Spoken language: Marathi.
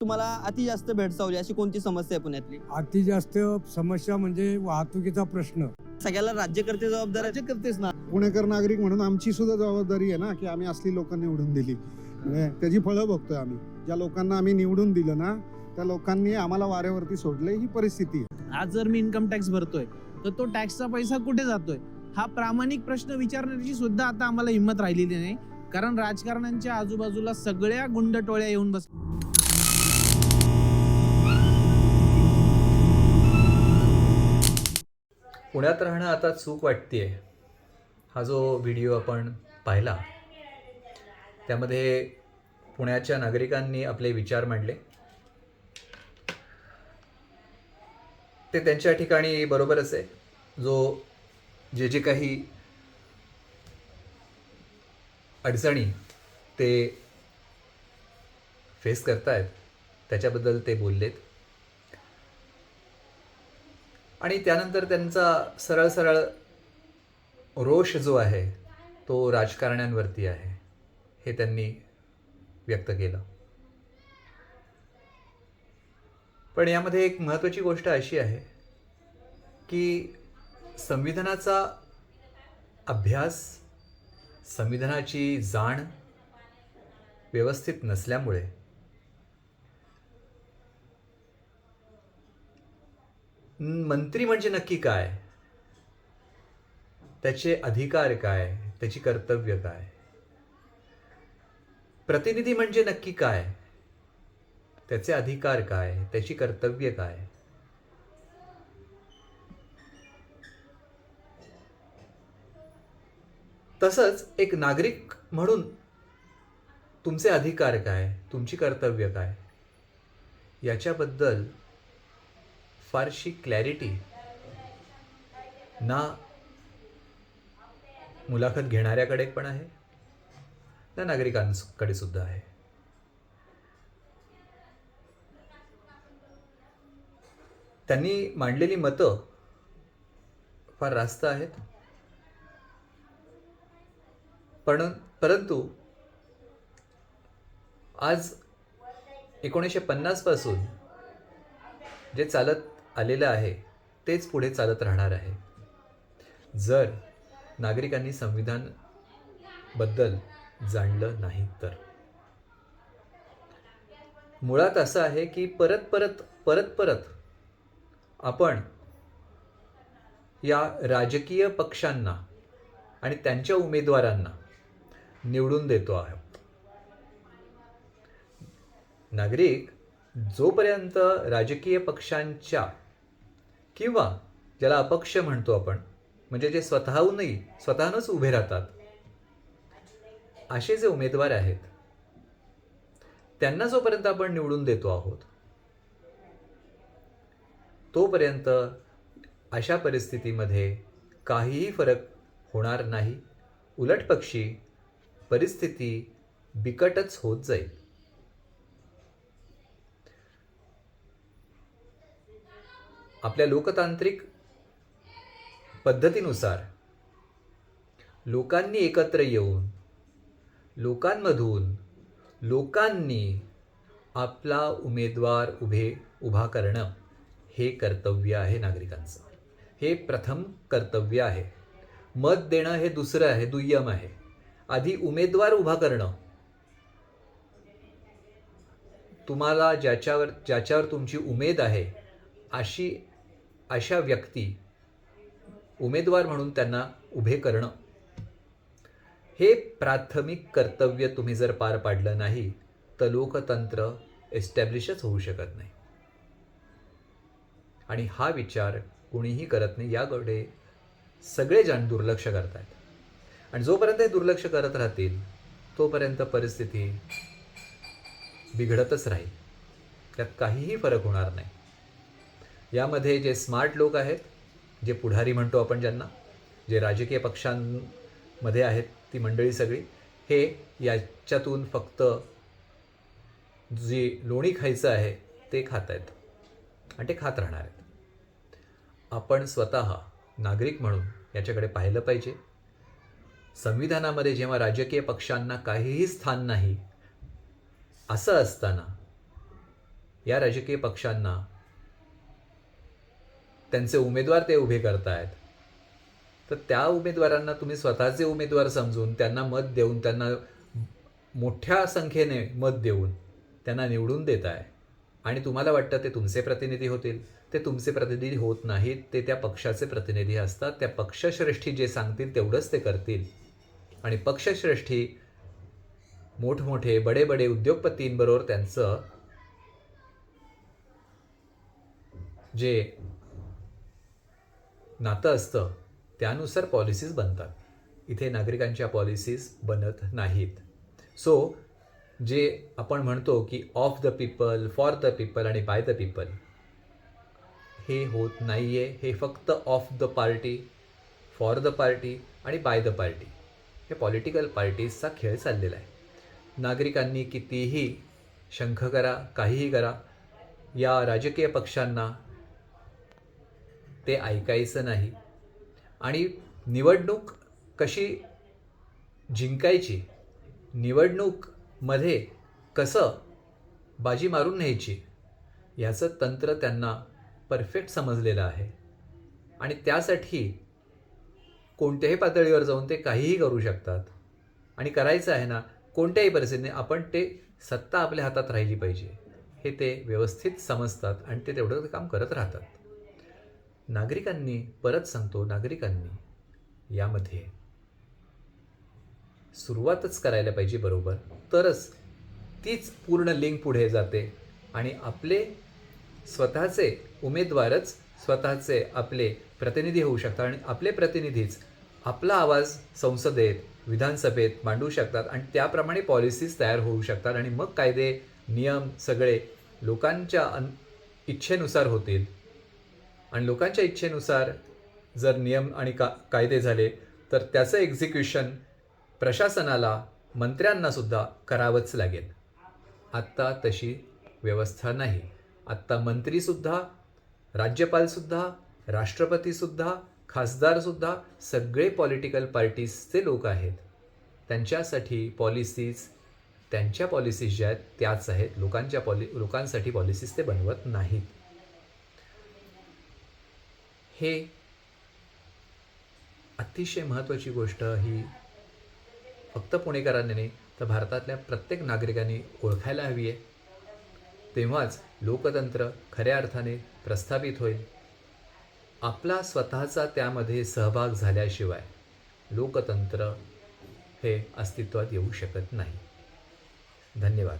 तुम्हाला अति जास्त भेडसावली अशी कोणती समस्या आहे पुण्यातली? अति जास्त समस्या म्हणजे वाहतुकीचा प्रश्न. सगळ्याला राज्यकर्ते जबाबदार आहेत. करतेच ना? पुणेकर नागरिक म्हणून आमची सुद्धा जबाबदारी आहे ना की आम्ही असली लोक निवडून दिली. म्हणजे त्याची फळं बघतोय आम्ही. ज्या लोकांना आम्ही निवडून दिलं ना त्या लोकांनी आम्हाला वाऱ्यावरती सोडले ही परिस्थिती आहे. आज जर मी इन्कम टॅक्स भरतोय तर तो टॅक्सचा पैसा कुठे जातोय? हा प्रामाणिक प्रश्न विचारण्याची सुद्धा आता आम्हाला हिंमत राहिलेली नाही. कारण राजकारण्यांच्या आजूबाजूला सगळ्या गुंड टोळ्या येऊन बस पुण्यात राहणं आता चूक वाटतेय. हा जो व्हिडिओ आपण पाहिला त्यामध्ये पुण्याच्या नागरिकांनी आपले विचार मांडले. ते त्यांच्या ठिकाणी बरोबरच आहे. जो जे जे काही अडचणी ते फेस करतायत त्याच्याबद्दल ते बोललेत. आणि त्यानंतर त्यांचा सरळ सरळ रोष जो आहे तो राजकारण्यांवरती आहे हे त्यांनी व्यक्त केलं. पण यामध्ये एक महत्त्वाची गोष्ट अशी आहे की संविधानाचा अभ्यास संविधानाची जाण व्यवस्थित नसल्यामुळे मंत्री म्हणजे नक्की काय? त्याचे अधिकार काय? त्याची कर्तव्य काय? प्रतिनिधी म्हणजे नक्की काय? त्याचे अधिकार काय? त्याची कर्तव्य काय? तसंच एक नागरिक म्हणून तुमचे अधिकार काय? तुमची कर्तव्य काय? याच्याबद्दल फारशी क्लॅरिटी ना मुलाखत घेणाऱ्याकडे पण आहे ना नागरिकांकडे सुद्धा आहे. त्यांनी मांडलेली मतं फार रास्त आहेत. पण परंतु आज एकोणीसशे पन्नासपासून जे चालत आलेलं आहे तेच पुढे चालत राहणार आहे. जर नागरिकांनी संविधानबद्दल जाणलं नाही तर. मुळात असं आहे की परत परत परत परत आपण या राजकीय पक्षांना आणि त्यांच्या उमेदवारांना निवडून देतो आहोत. नागरिक जोपर्यंत राजकीय पक्षांच्या किंवा ज्याला अपक्ष म्हणतो आपण म्हणजे जे स्वतःहूनही स्वतःनंच उभे राहतात असे जे उमेदवार आहेत त्यांना जोपर्यंत आपण निवडून देतो आहोत तोपर्यंत अशा परिस्थितीमध्ये काहीही फरक होणार नाही. उलटपक्षी परिस्थिती बिकटच होत जाईल. आपल्या लोकतांत्रिक पद्धतीनुसार लोकांनी एकत्र येऊन लोकांमधून लोकांनी आपला उमेदवार उभे उभा करणं हे कर्तव्य आहे नागरिकांचं. हे प्रथम कर्तव्य आहे. मत देणं हे दुसरं आहे दुय्यम आहे. आधी उमेदवार उभा करणं. तुम्हाला ज्याच्यावर ज्याच्यावर तुमची उमेद आहे अशी अशा व्यक्ती उमेदवार म्हणून त्यांना उभे करणं. हे प्राथमिक कर्तव्य तुम्ही जर पार पाडलं नाही तर लोकतंत्र एस्टॅब्लिशच होऊ शकत नाही. आणि हा विचार कुणीही करत नाही याकडे सगळे जण दुर्लक्ष करत आहेत आणि जोपर्यंत हे दुर्लक्ष करत राहतील तोपर्यंत परिस्थिती बिघडतच राहील. त्यात काहीही फरक होणार नाही. यामध्ये जे स्मार्ट लोक आहेत जे पुढारी म्हणतो आपण ज्यांना जे राजकीय पक्षांमध्ये आहेत ती मंडळी सगळी हे याच्यातून फक्त जी लोणी खायचं आहे ते खात आहेत. आणि ते खात राहणार आहेत. आपण स्वतः नागरिक म्हणून याच्याकडे पाहिलं पाहिजे. संविधानामध्ये जेव्हा राजकीय पक्षांना काहीही स्थान नाही असं असताना या राजकीय पक्षांना त्यांचे उमेदवार ते उभे करतायत. तर त्या उमेदवारांना तुम्ही स्वतःचे उमेदवार समजून त्यांना मत देऊन त्यांना मोठ्या संख्येने मत देऊन त्यांना निवडून देत आहे आणि तुम्हाला वाटतं ते तुमचे प्रतिनिधी होतील. ते तुमचे प्रतिनिधी होत नाहीत. ते त्या पक्षाचे प्रतिनिधी असतात. त्या पक्षश्रेष्ठी जे सांगतील तेवढंच ते करतील. आणि पक्षश्रेष्ठी मोठमोठे बडे बडे उद्योगपतींबरोबर त्यांचं जे नातं असतं त्यानुसार पॉलिसीज बनतात. इथे नागरिकांच्या पॉलिसीज बनत नाहीत. सो जे आपण म्हणतो की of the people for the people आणि बाय द पीपल हे होत नाही आहे हे फक्त of the party for the party आणि बाय द पार्टी हे पॉलिटिकल पार्टीजचा खेळ चाललेला आहे. नागरिकांनी कितीही शंख करा काहीही करा या राजकीय पक्षांना ते ऐकायचं नाही. आणि निवडणूक कशी जिंकायची? निवडणूकमध्ये कसं बाजी मारून न्यायची? याचं तंत्र त्यांना परफेक्ट समजलेलं आहे. आणि त्यासाठी कोणत्याही पातळीवर जाऊन ते काहीही करू शकतात. आणि करायचं आहे ना कोणत्याही परिस्थितीने आपण ते सत्ता आपल्या हातात राहिली पाहिजे. हे ते व्यवस्थित समजतात आणि ते तेवढं काम करत राहतात. नागरिकांनी परत सांगतो नागरिकांनी यामध्ये सुरुवातच करायला पाहिजे बरोबर. तरच तीच पूर्ण लिंक पुढे जाते आणि आपले स्वतःचे उमेदवारच स्वतःचे आपले प्रतिनिधी होऊ शकतात आणि आपले प्रतिनिधीच आपला आवाज संसदेत विधानसभेत मांडू शकतात आणि त्याप्रमाणे पॉलिसीज तयार होऊ शकतात आणि मग कायदे नियम सगळे लोकांच्या अन इच्छेनुसार होतील. आणि लोकांच्या इच्छेनुसार जर नियम आणि का कायदे झाले तर त्याचं एक्झिक्युशन प्रशासनाला मंत्र्यांनासुद्धा करावंच लागेल. आत्ता तशी व्यवस्था नाही. आत्ता मंत्रीसुद्धा राज्यपालसुद्धा राष्ट्रपतीसुद्धा खासदारसुद्धा सगळे पॉलिटिकल पार्टीजचे लोक आहेत. त्यांच्यासाठी पॉलिसीज त्यांच्या पॉलिसीज ज्या आहेत त्याच आहेत. लोकांच्या पॉलि लोकांसाठी पॉलिसीज ते बनवत नाहीत. हे अतिशय महत्त्वाची गोष्ट ही फक्त पुणेकरांनी नाही तर भारतातल्या प्रत्येक नागरिकांनी ओळखायला हवी आहे. तेव्हाच लोकतंत्र खऱ्या अर्थाने प्रस्थापित होईल. आपला स्वतःचा त्यामध्ये सहभाग झाल्याशिवाय लोकतंत्र हे अस्तित्वात येऊ शकत नाही. धन्यवाद.